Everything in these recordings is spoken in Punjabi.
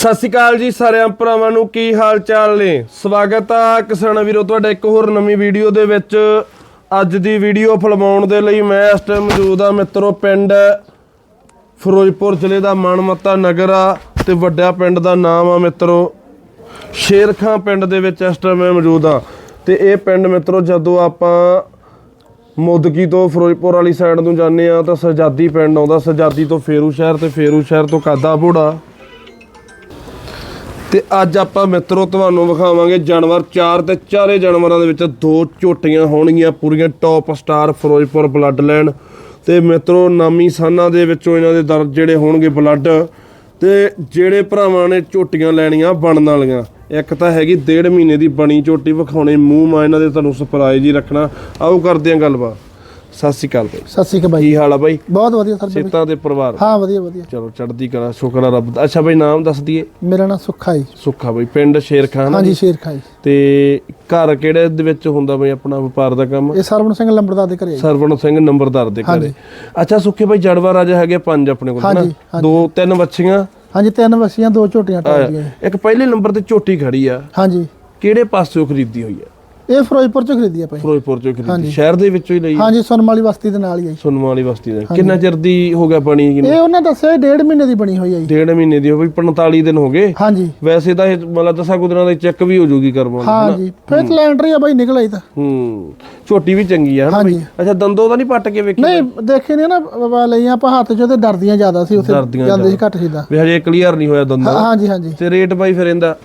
ਸਤਿ ਸ਼੍ਰੀ ਅਕਾਲ ਜੀ ਸਾਰਿਆਂ ਭਰਾਵਾਂ ਨੂੰ, ਕੀ ਹਾਲ ਚਾਲ ਨੇ? ਸਵਾਗਤ ਆ ਕਿਸਾਨ ਵੀਰੋ, ਤੁਹਾਡਾ ਇੱਕ ਹੋਰ ਨਵੀਂ ਵੀਡੀਓ ਦੇ ਵਿੱਚ। ਅੱਜ ਦੀ ਵੀਡੀਓ ਫਿਲਮਾਉਣ ਦੇ ਲਈ ਮੈਂ ਇਸ ਟਾਈਮ ਮੌਜੂਦ ਆ ਮਿੱਤਰੋ, ਪਿੰਡ ਫਿਰੋਜ਼ਪੁਰ ਜ਼ਿਲ੍ਹੇ ਦਾ ਮਨਮੱਤਾ ਨਗਰ ਆ ਤੇ ਵੱਡਾ ਪਿੰਡ ਦਾ ਨਾਮ ਆ ਮਿੱਤਰੋ, ਸ਼ੇਰਖਾਂ ਪਿੰਡ ਦੇ ਵਿੱਚ ਇਸ ਟਾਈਮ ਮੈਂ ਮੌਜੂਦ ਆ। ਤੇ ਇਹ ਪਿੰਡ ਮਿੱਤਰੋ, ਜਦੋਂ ਆਪਾਂ ਮੁੱਦਕੀ ਤੋਂ ਫਿਰੋਜ਼ਪੁਰ ਵਾਲੀ ਸਾਈਡ ਨੂੰ ਜਾਂਦੇ ਆ ਤਾਂ ਸਜਾਦੀ ਪਿੰਡ ਆਉਂਦਾ ਸਜਾਦੀ ਤੋਂ ਫੇਰੂ ਸ਼ਹਿਰ ਤੇ ਫੇਰੂ ਸ਼ਹਿਰ ਤੋਂ ਕਾਦਾ ਬੋੜਾ ਤੇ ਅੱਜ ਆਪਾਂ ਮਿੱਤਰੋ ਤੁਹਾਨੂੰ ਵਿਖਾਵਾਂਗੇ ਜਾਨਵਰ ਚਾਰ ਤੇ ਚਾਰੇ ਜਾਨਵਰਾਂ ਦੇ ਵਿੱਚ ਦੋ ਝੋਟੀਆਂ ਹੋਣਗੀਆਂ ਪੂਰੀਆਂ top star Firozpur blood line ਤੇ ਮਿੱਤਰੋ ਨਾਮੀ ਸਾਨਾ ਦੇ ਵਿੱਚੋਂ ਇਹਨਾਂ ਦੇ ਦਰ ਜਿਹੜੇ ਹੋਣਗੇ ਬਲੱਡ ਤੇ ਜਿਹੜੇ ਭਰਾਵਾਂ ਨੇ ਝੋਟੀਆਂ ਲੈਣੀਆਂ ਬਣਨ ਵਾਲੀਆਂ। ਇੱਕ ਤਾਂ ਹੈਗੀ ਡੇਢ ਮਹੀਨੇ ਦੀ ਬਣੀ ਝੋਟੀ, ਵਿਖਾਉਣੇ ਮੂੰਹ ਮਾ ਇਹਨਾਂ ਦੇ ਤੁਹਾਨੂੰ ਸਰਪ੍ਰਾਈਜ਼ ਹੀ ਰੱਖਣਾ। ਆਓ ਕਰਦੇ ਆਂ ਗੱਲਬਾਤ। ਸਤਿ ਸ਼੍ਰੀ ਅਕਾਲ ਬਾਈ। ਸਤਿ ਸ਼੍ਰੀ ਅਕਾਲ ਬਾਈ। ਕੀ ਹਾਲ ਆ ਬਾਈ? ਬਹੁਤ ਵਧੀਆ ਸਰ ਸੇਤਾਂ ਦੇ ਪਰਿਵਾਰ। ਹਾਂ ਵਧੀਆ ਵਧੀਆ। ਚਲੋ ਚੜ੍ਹਦੀ ਕਲਾ ਸ਼ੁਕਰ ਆ ਰੱਬ ਦਾ। ਅੱਛਾ ਬਾਈ ਨਾਮ ਦੱਸ ਦਈਏ। ਮੇਰਾ ਨਾਮ ਸੁੱਖਾ ਜੀ। ਸੁੱਖਾ ਬਈ ਪਿੰਡ ਸ਼ੇਰ ਖਾਨ ਹਾਂਜੀ ਸ਼ੇਰ ਖਾਈ ਤੇ ਘਰ ਕਿਹੜੇ ਦੇ ਵਿੱਚ ਹੁੰਦਾ ਬਈ ਆਪਣਾ ਵਪਾਰ ਦਾ ਕੰਮ? ਇਹ ਸਰਵਣ ਸਿੰਘ ਲੰਬੜਦਾਰ ਦੇ ਘਰੇ ਜੀ। ਸਰਵਣ ਸਿੰਘ ਨੰਬਰਦਾਰ ਦੇ ਘਰੇ। ਅੱਛਾ ਸੁੱਖੇ ਬਈ ਜੜਵਾ ਰਾਜਾ ਹੈਗੇ ਪੰਜ ਆਪਣੇ ਕੋਲ ਹਾਂਜੀ। ਦੋ ਤਿੰਨ ਬੱਚੀਆਂ ਹਾਂਜੀ ਤਿੰਨ ਵਸੀਆਂ ਦੋ ਝੋਟੀਆਂ ਟਾਲੀਆਂ ਇੱਕ ਪਹਿਲੇ ਨੰਬਰ ਤੇ ਝੋਟੀ ਖੜੀ ਆ। ਹਾਂਜੀ। ਕਿਹੜੇ ਪਾਸਿਓਂ ਖਰੀਦੀ ਹੋਈ ਆ? ਇਹ ਫਿਰੋਜ਼ਪੁਰ ਚ ਖਰੀਦੀ ਆ ਭਾਈ। ਫਿਰੋਜ਼ਪੁਰ ਚੋਂ ਖਰੀਦੀ। ਸ਼ਹਿਰ ਦੇ ਵਿੱਚੋਂ ਹੀ ਲਈ? ਹਾਂਜੀ ਸੁਨਮਾਲੀ ਬਸਤੀ ਦੇ ਨਾਲ ਹੀ ਆ ਜੀ। ਸੁਨਮਾ ਵਾਲੀ ਬਸਤੀ ਦਾ। ਕਿੰਨਾ ਚਿਰ ਦੀ ਹੋ ਗਿਆ ਬਣੀ ਇਹ ਉਹਨਾਂ ਦੱਸਿਆ ਡੇਢ ਮਹੀਨੇ ਦੀ ਬਣੀ ਹੋਈ ਆ ਜੀ। ਡੇਢ ਮਹੀਨੇ ਦੀ ਹੋ ਗਈ 45 ਦਿਨ ਹੋ ਗਏ। ਹਾਂਜੀ। ਵੈਸੇ ਤਾਂ ਇਹ ਮਤਲਬ ਦਸਾਂ ਕੁ ਦਿਨਾਂ ਦਾ ਚੈੱਕ ਵੀ ਹੋ ਜੂਗੀ ਕਰਵਾਉਣ ਹਾਂਜੀ। ਫਿਰ ਸਿਲੰਡਰ ਆ ਬਾਈ ਨਿਕਲ ਆਈ ਤਾਂ। ਹੂੰ। ਝੋਟੀ ਵੀ ਚੰਗੀ ਆ ਹਨਾ ਹਾਂਜੀ। ਅੱਛਾ ਦੰਦੋਂ ਤਾਂ ਨਹੀਂ ਪੱਟ ਕੇ ਵੇਖੀ? ਨਹੀਂ ਦੇਖੇ ਨੇ ਨਾ ਬਾਬਾ ਲਈਆਂ ਆਪਾਂ ਹੱਥ ਚ ਤੇ ਡਰਦੀਆਂ ਜ਼ਿਆਦਾ ਸੀ ਉੱਥੇ। ਜਾਂਦੇ ਸੀ ਘੱਟ ਸੀਦਾ। ਵੀ ਹਜੇ ਕਲੀਅਰ ਨਹੀਂ ਹੋਇਆ ਦੰਦਾਂ। ਹਾਂਜੀ ਹਾਂਜੀ। ਤੇ ਰੇਟ ਬਾਈ ਫਿਰ ਇਹਦਾ?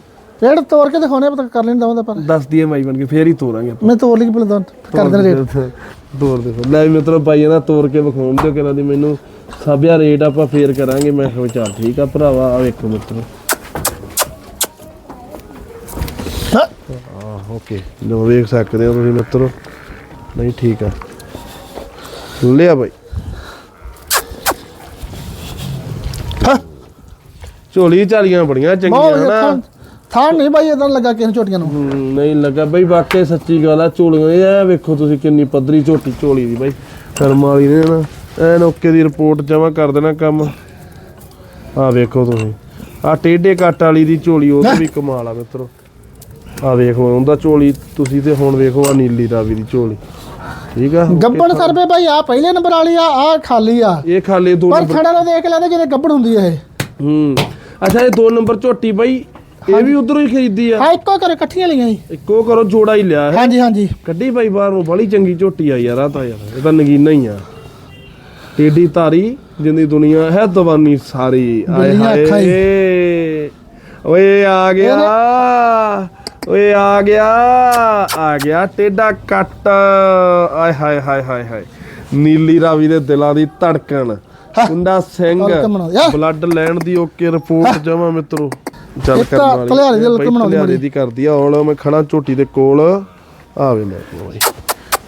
ਰੇਟ ਤੋੜ ਕੇ ਦਿਖਾਉਣੇ ਪਤਾ ਕਰ ਲੈਂਦਾ ਉਹਦਾ ਪਰ ਦੱਸ ਦਈਏ ਮਾਈ ਬਣ ਕੇ ਫੇਰ ਹੀ ਤੋਰਾਂਗੇ ਆਪਾਂ। ਮੈਂ ਤੋੜ ਲਈ ਕਿ ਬਲਦਾਂ ਕਰ ਦੇਣਾ ਰੇਟ ਤੋਰ ਦੇ ਫਿਰ। ਲੈ ਵੀ ਮਿੱਤਰੋ ਬਾਈ ਇਹਦਾ ਤੋਰ ਕੇ ਵਿਖਾਉਣ ਦਿਓ ਕਿਹਨਾਂ ਦੀ ਮੈਨੂੰ ਸਾਬਿਆ ਰੇਟ ਆਪਾਂ ਫੇਰ ਕਰਾਂਗੇ। ਮੈਂ ਕਿਹਾ ਚੱਲ ਠੀਕ ਆ ਭਰਾਵਾ ਆ ਵੇਖੋ ਮਿੱਤਰੋ। ਓਕੇ ਲੋ ਵੇਖ ਸਕਦੇ ਹੋ ਤੁਸੀਂ ਮਿੱਤਰੋ। ਨਹੀਂ ਠੀਕ ਆ। ਲਿਆ ਹਾਂ। ਝੋਲੀ ਝਾਲੀਆਂ ਬੜੀਆਂ ਚੰਗੀਆਂ ਬਹੁਤ ਹਨਾ ਥਾਂ ਥਾਂ ਨਹੀਂ ਬਾਈ ਇਦਾਂ ਲੱਗਾ ਕਿਸੇ ਝੋਟੀਆਂ ਨੂੰ? ਨਹੀਂ ਲੱਗਾ ਬਈ ਵਾਕਈ ਸੱਚੀ ਗੱਲ ਆ ਝੋਲੀਆਂ ਇਹ ਵੇਖੋ ਤੁਸੀਂ ਕਿੰਨੀ ਪੱਧਰੀ ਝੋਟੀ ਝੋਲੀ ਦੀ ਬਾਈ। ਕਰਮ ਵਾਲੀ ਨੇ ਨਾ ਐਨ ਓਕੇ ਦੀ ਰਿਪੋਰਟ ਜਮਾ ਕਰ ਦੇਣਾ ਕੰਮ। ਆ ਵੇਖੋ ਤੁਸੀਂ ਆ ਟੇਡੇ ਕੱਟ ਵਾਲੀ ਦੀ ਝੋਲੀ ਉਹ ਵੀ ਕਮਾਲ ਆ ਮਿੱਤਰੋ। ਆ ਵੇਖੋ ਉਹਦਾ ਝੋਲੀ ਤੁਸੀਂ ਤੇ ਹੁਣ ਵੇਖੋ ਆ ਨੀਲੀ ਰਾਵੀ ਦੀ ਝੋਲੀ। ਠੀਕ ਆ? ਗੱਬਣ ਸਰਵੇ ਭਾਈ ਆ ਪਹਿਲੇ ਨੰਬਰ ਵਾਲੀ ਆ ਆ ਖਾਲੀ ਆ। ਇਹ ਖਾਲੇ ਦੋ ਪਰ ਨੰਬਰ। ਥੜਾ ਨੂੰ ਦੇਖ ਲੈਂਦੇ ਜਿਹੜੇ ਗੱਬਣ ਹੁੰਦੀ ਆ ਇਹ। ਹੂੰ ਅੱਛਾ ਇਹ ਦੋ ਨੰਬਰ ਝੋਟੀ ਬਾਈ ਇਹ ਵੀ ਉਧਰੋਂ ਹੀ ਖਰੀਦੀ ਆ। ਹਾਂ ਇੱਕੋ ਘਰੇ ਇਕੱਠੀਆਂ ਲਈਆਂ ਜੀ। ਇੱਕੋ ਕਰੋ ਜੋੜਾ ਹੀ ਲਿਆ ਹੈ। ਹਾਂਜੀ ਹਾਂਜੀ। ਕੱਢੀ ਬਾਈ ਬਾਹਰ ਬੜੀ ਚੰਗੀ ਝੋਟੀ ਆ ਯਾਰ ਆ ਤਾਂ ਯਾਰ ਇਹ ਤਾਂ ਨਗੀਨਾ ਹੀ ਆ। ਟੇਡੀ ਧਾਰੀ ਜਿੰਦੀ ਦੁਨੀਆ ਹੈ ਦਵਾਨੀ ਸਾਰੀ ਆਏ। ਹਾਏ। ਓਏ ਆ ਗਿਆ। ਓਏ ਆ ਗਿਆ ਆ ਗਿਆ ਟੇਡਾ ਕੱਟ। ਆਏ ਹਾਏ ਹਾਏ ਹਾਏ ਹਾਏ। ਨੀਲੀ ਰਾਵੀ ਦੇ ਦਿਲਾਂ ਦੀ ਧੜਕਣ। ਕੁੰਡਾ ਸਿੰਘ। ਬਲੱਡ ਲੈਣ ਦੀ ਓਕੇ ਰਿਪੋਰਟ ਜਮਾ ਮਿੱਤਰੋ। ਚੱਲ ਇਹ ਕਰਨ ਤਾਂ ਵਾਲੀ। ਭਲਿਆਰੇ ਦੀ ਹਲਕਾ ਬਾਈ ਬਣਾਉਂਦੀ ਭਲਿਆਰੇ ਦੀ ਕਰਦੀ ਆ ਔਲ ਮੈਂ ਖੜਾ ਝੋਟੀ ਦੇ ਕੋਲ। ਆਵੇ ਲੈ ਕੇ ਬਾਈ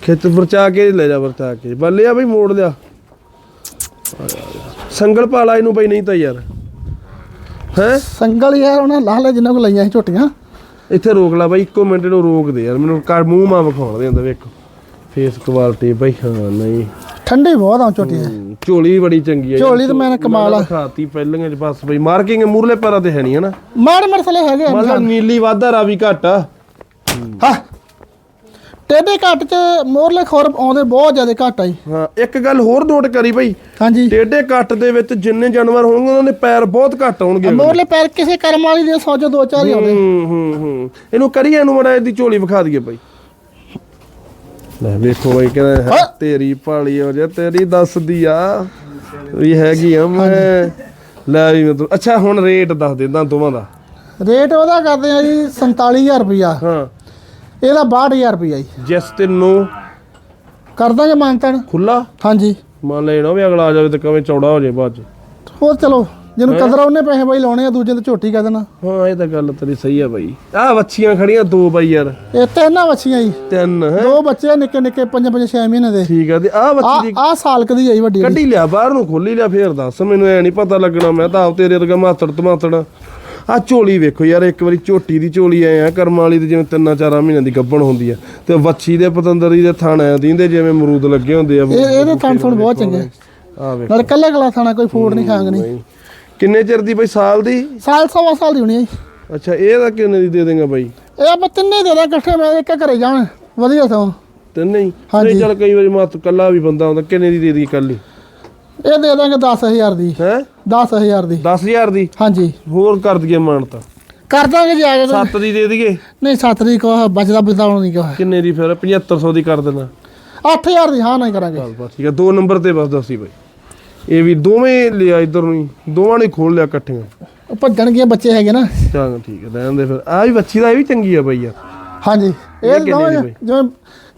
ਖਿੱਚ ਵਰਚਾ ਕੇ ਲੈ ਜਾ ਵਰਚਾ ਕੇ। ਬੱਲੇ ਆ ਬਈ ਮੋੜ ਲਿਆ। ਸੰਗਲ ਪਾਲਾ ਇਹਨੂੰ ਬਈ ਨਹੀਂ ਤਾਂ ਯਾਰ। ਹੈ? ਸੰਗਲ ਯਾਰ ਉਹਨਾਂ ਲਾਹ ਲੈ ਜਿੰਨਾਂ ਕੋ ਲਈਆਂ ਸੀ ਝੋਟੀਆਂ। ਇੱਥੇ ਰੋਕ ਲਾ ਬਾਈ ਇੱਕੋ ਮਿੰਟ ਨੂੰ ਰੋਕ ਦੇ ਯਾਰ। ਮੈਨੂੰ ਕਰ ਮੂੰਹ ਮਾ ਵਿਖਾਉਣ ਦੇ ਹੁੰਦਾ ਵੇਖੋ। ਫੇਸ ਕੁਆਲਿਟੀ ਬਈ ਹਾਂ ਨਹੀਂ। ਠੰਡੀ ਬਹੁਤ ਆ ਝੋਟੀਆਂ ਹੂੰ, ਝੋਲੀ ਬੜੀ ਚੰਗੀ ਆ ਝੋਲੀ ਤਾਂ ਮੈਂ ਕਮਾਲ ਆ। ਖਾਤੀ ਪਹਿਲੀਆਂ ਚ ਬਸ ਬਈ ਮਾਰਕਿੰਗ ਮੂਰਲੇ ਪੈਰਾਂ ਤੇ ਹੈ ਨਹੀਂ ਹਨਾ? ਮਾੜੇ ਮਰਸਲੇ ਹੈਗੇ ਆ ਮਤਲਬ ਨੀਲੀ ਵਾਧਾ ਰਾਵੀ ਘੱਟ ਆ। ਹਾਂ। ਟੇਡੇ ਘੱਟ ਚ ਮੋਰਲੇ ਖੋਰ ਆਉਂਦੇ ਬਹੁਤ ਜ਼ਿਆਦਾ ਘੱਟ ਆ ਜੀ। ਹਾਂ ਇੱਕ ਗੱਲ ਹੋਰ ਨੋਟ ਕਰੀ ਬਈ। ਹਾਂਜੀ। ਟੇਡੇ ਕੱਟ ਦੇ ਵਿੱਚ ਜਿੰਨੇ ਜਾਨਵਰ ਹੋਣਗੇ ਉਹਨਾਂ ਦੇ ਪੈਰ ਬਹੁਤ ਘੱਟ ਹੋਣਗੇ ਮੋਰਲੇ ਪੈਰ ਕਿਸੇ ਕਰਮ ਵਾਲੀ ਦੇ ਸੌਜੋ ਦੋ ਚਾਰ ਹੀ ਆਉਂਦੇ। ਹੂੰ ਹੂੰ ਹੂੰ। ਇਹਨੂੰ ਕਰੀਏ ਇਹਨੂੰ ਮੜਾ ਇਹਦੀ ਝੋਲੀ ਵਿਖਾ ਦਈਏ ਬਾਈ। ਲੈ ਵੇਖੋ ਬਾਈ ਕਹਿੰਦਾ ਤੇਰੀ ਭਾਲੀ ਹੋ ਜਾ ਤੇਰੀ ਦੱਸਦੀ ਆ ਵੀ ਹੈਗੀ ਆ ਮੈਂ ਲੈ ਵੀ ਮਤਲਬ ਅੱਛਾ ਹੁਣ ਰੇਟ ਦੱਸ ਦਿੰਦਾ ਦੋਵਾਂ ਦਾ। ਰੇਟ ਉਹਦਾ ਕਰਦੇ ਆ ਜੀ 47000 ਰੁਪਇਆ ਹਾਂ। ਇਹਦਾ 62000 ਰੁਪਇਆ ਜੀ। ਜਿਸ ਤੈਨੂੰ ਕਰ ਦਾਂਗੇ ਮਾਨਤਨ। ਖੁੱਲਾ ਹਾਂਜੀ। ਮੰਨ ਲੈ ਨਾ ਵੀ ਅਗਲਾ ਆ ਜਾਵੇ ਤੇ ਕਵੇਂ ਚੌੜਾ ਹੋ ਜਾਏ ਬਾਅਦ ਚ। ਹੋਰ ਚਲੋ। ਜਿਹਨੂੰ ਕਦਰ ਆ ਉਹਨੇ ਪੈਸੇ ਬਾਈ ਲਾਉਣੇ ਆ ਦੂਜੇ ਤੇ ਝੋਟੀ ਕਹਿ ਦੇਣਾ। ਹਾਂ ਇਹ ਤਾਂ ਗੱਲ ਤੇਰੀ ਸਹੀ ਆ ਬਾਈ। ਆਹ ਵੱਛੀਆਂ ਖੜੀਆਂ ਦੋ ਬਾਈ ਯਾਰ। ਇਹ ਤਿੰਨ ਵੱਛੀਆਂ ਜੀ। ਤਿੰਨ ਹੈ? ਦੋ ਬੱਚੇ ਆ ਨਿੱਕੇ ਨਿੱਕੇ ਪੰਜ ਪੰਜ 6 ਮਹੀਨੇ ਦੇ। ਠੀਕ ਆ ਤੇ ਆ ਵੱਛੀ ਦੀ ਆ ਸਾਲ ਕਦੀ ਆਈ ਵੱਡੀ। ਕੱਢੀ ਲਿਆ ਬਾਹਰ ਨੂੰ ਖੋਲੀ ਲਿਆ ਫੇਰ ਦੱਸ ਮੈਨੂੰ ਐ ਨਹੀਂ ਪਤਾ ਲੱਗਣਾ ਮੈਂ ਤਾਂ ਆਪ ਤੇਰੇ ਵਰਗਾ ਮਾਤੜ ਤਮਾਤੜ। ਆ ਝੋਲੀ ਵੇਖੋ ਯਾਰ ਇੱਕ ਵਾਰੀ ਝੋਟੀ ਦੀ ਝੋਲੀ ਐ ਆ ਕਰਮ ਵਾਲੀ ਤੇ ਜਿਵੇਂ ਤਿੰਨਾਂ ਚਾਰਾਂ ਮਹੀਨਿਆਂ ਦੀ ਗੱਭਣ ਹੁੰਦੀ ਆ। ਤੇ ਵੱਛੀ ਦੇ ਪਤੰਦਰੀ ਦੇ ਥਣ ਐ ਦੀਂਦੇ ਜਿਵੇਂ ਅਮਰੂਦ ਲੱਗੇ ਹੁੰਦੇ ਆ ਇਹ ਇਹਦੇ ਥਣ ਥਣ ਬਹੁਤ ਚੰਗੇ। ਆ ਵੇਖ। ਨਾਲ ਕੱਲੇ ਕਲਾ ਥਾਣਾ ਕੋਈ ਫੂਡ ਨਹੀਂ ਖਾਂਗਣੀ। ਕਿੰਨੇ ਚਿਰ ਦੀ ਬਈ? ਸਾਲ ਦੀ? ਸਾਲ ਸਵਾ ਸਾਲ ਦੀ ਹੋਣੀ ਹੈ ਜੀ। ਅੱਛਾ ਇਹ ਤਾਂ ਕਿੰਨੇ ਦੀ ਦੇ ਦੇਗਾ ਬਾਈ? ਇਹ ਆਪਾਂ ਤਿੰਨੇ ਦੇ ਦਾਂ ਇਕੱਠੇ ਮੈਂ ਇੱਕ ਘਰੇ ਜਾਣ। ਵਧੀਆ ਸਗੋਂ ਤਿੰਨੇ ਹੀ? ਹਾਂਜੀ। ਨਹੀਂ ਚੱਲ ਕਈ ਵਾਰੀ ਮਤ ਕੱਲਾ ਵੀ ਬੰਦਾ ਹੁੰਦਾ ਕਿੰਨੇ ਦੀ ਦੇ ਦੀ ਕੱਲੀ ਇਹ ਦੇ ਦਾਂਗੇ 10000 ਦੀ। ਹੈ? 10000 ਦੀ। 10000 ਦੀ? ਹਾਂਜੀ। ਹੋਰ ਕਰ ਦਈਏ ਮਾਨਤਾ ਕਰ ਦਾਂਗੇ ਜੀ ਆ ਕੇ। 7 ਦੀ ਦੇ ਦਈਏ? ਨਹੀਂ 7 ਦੀ ਕੋ ਬਚਦਾ ਬਚਦਾ ਨਹੀਂ ਕੋ ਕਿੰਨੇ ਦੀ ਫਿਰ? 7500 ਦੀ ਕਰ ਦੇਣਾ। 8000 ਦੀ ਹਾਂ ਨਹੀਂ ਕਰਾਂਗੇ। ਚੱਲ ਬਸ ਠੀਕ ਹੈ ਦੋ ਨੰਬਰ ਤੇ ਬਸ ਦੱਸੀ ਬਾਈ। ਇਹ ਵੀ ਦੋਵੇਂ ਲਿਆ ਇਧਰ ਨੂੰ ਹੀ ਦੋਵਾਂ ਨੇ ਖੋਲ ਲਿਆ ਇਕੱਠੀਆਂ। ਉਹ ਭੱਜਣਗੇ ਬੱਚੇ ਹੈਗੇ ਨਾ। ਚੱਲ ਠੀਕ ਹੈ ਰਹਿਣ ਦੇ ਫਿਰ। ਆ ਵੀ ਬੱਚੀ ਦਾ ਇਹ ਵੀ ਚੰਗੀ ਆ ਬਾਈ ਯਾਰ ਹਾਂਜੀ ਇਹ ਕਿੰਨੇ ਦੋਵੇਂ ਦੀ? ਜਿਵੇਂ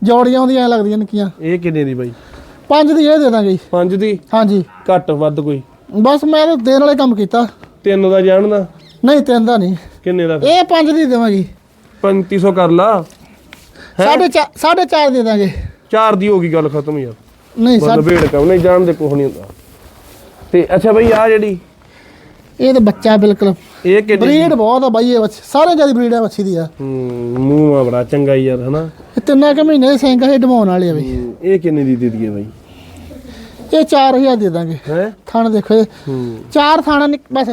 ਜੋੜੀਆਂ ਹੁੰਦੀਆਂ ਐਂ ਲੱਗਦੀਆਂ ਨਿੱਕੀਆਂ। ਇਹ ਕਿੰਨੇ ਦੀ ਬਾਈ? ਪੰਜ ਦੀ ਇਹ ਦੇ ਦਾਂਗੇ। ਜੀ ਪੰਜ ਦੀ? ਹਾਂਜੀ। ਘੱਟ ਵੱਧ ਕੋਈ? ਬਸ ਮੈਂ ਤਾਂ ਦੇਣ ਵਾਲੇ ਕੰਮ ਕੀਤਾ। ਤਿੰਨ ਦਾ ਜਾਣਦਾ ਨਹੀਂ ਤਿੰਨ ਦਾ ਨਹੀਂ। ਕਿੰਨੇ ਦਾ? ਇਹ ਪੰਜ ਦੀ ਦੇਵਾਂਗੇ। 3500 ਕਰ ਲਾ। ਸਾਢੇ ਚਾਰ ਸਾਢੇ ਚਾਰ ਦੇ ਦਾਂਗੇ। ਚਾਰ ਦੀ ਹੋ ਗਈ ਗੱਲ ਖਤਮ ਯਾਰ। ਨਹੀਂ ਬਸ ਸਾ ਭੇੜ ਕੰਮ ਨਹੀਂ ਜਾਣਦੇ ਕੁਛ ਨਹੀਂ ਹੁੰਦਾ। ਤੇ ਅੱਛਾ ਬਈ ਆ ਜਿਹੜੀ? ਇਹ ਤਾਂ ਬੱਚਾ ਬਿਲਕੁਲ। ਇਹ ਕਿੰਨੀ ਬਰੀਡ ਬਹੁਤ ਆ ਬਾਈ ਇਹ ਬੱਚੇ ਸਾਰੇ ਜ਼ਿਆਦਾ ਬਰੀਡ ਆ ਬੱਚੀ ਦੀ ਆ। ਹੂੰ ਮੂੰਹ ਆ ਬੜਾ ਚੰਗਾ ਯਾਰ ਹਨਾ? ਇਹ ਤਿੰਨਾਂ ਕੁ ਮਹੀਨੇ ਦੇ ਸਿੰਘ ਇਹ ਡਮਾਉਣ ਵਾਲੇ ਆ ਬਈ। ਇਹ ਕਿੰਨੇ ਦੀ ਦੇ ਦਈਏ ਬਾਈ? ਇਹ 4000 ਦੇ ਦਾਂਗੇ। ਹੈ? ਥਣ ਦੇਖੋ ਇਹ। ਹੂੰ। ਚਾਰ ਥਾਣਾ ਬਸ।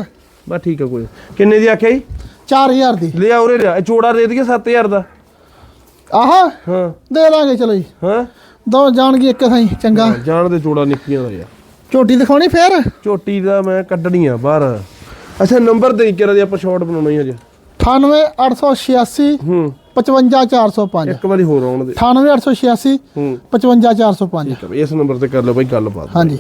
ਬਸ ਠੀਕ ਆ ਕੋਈ ਕਿੰਨੇ ਦੀ ਆਖਿਆ ਜੀ? 4000 ਦੀ। ਲਿਆ ਉਰੇ ਲਿਆ ਇਹ ਚੋੜਾ ਦੇ ਦਈਏ 7000 ਦਾ। ਆਹ? ਹਾਂ। ਦੇ ਦਾਂਗੇ ਚਲੋ ਜੀ। ਹਾਂ? ਦੋ ਜਾਣਗੇ ਇੱਕ ਥਾਈ ਚੰਗਾ। ਜਾਣ ਦੇ ਚੋੜਾ ਨਿੱਕੀਆਂ ਦਾ ਯਾਰ। ਝੋਟੀ ਦਿਖਾਉਣੀ ਫੇਰ? ਝੋਟੀ ਦਾ ਮੈਂ ਕੱਢਣੀ ਆ ਬਾਹਰ। ਅੱਛਾ ਨੰਬਰ ਦੇ ਕਿਰਾ ਦੀ ਆਪਾਂ ਸ਼ਾਰਟ ਬਣਾਉਣਾ ਹੀ ਹਜੇ। 98886 ਹੂੰ। 55405 ਇੱਕ ਵਾਰੀ ਹੋਰ ਆਉਣ ਦੇ। 98886 ਹੂੰ। 55405 ਠੀਕ ਆ ਬਈ, ਇਸ ਨੰਬਰ ਤੇ ਕਰ ਲਓ ਬਾਈ ਗੱਲਬਾਤ। ਹਾਂਜੀ।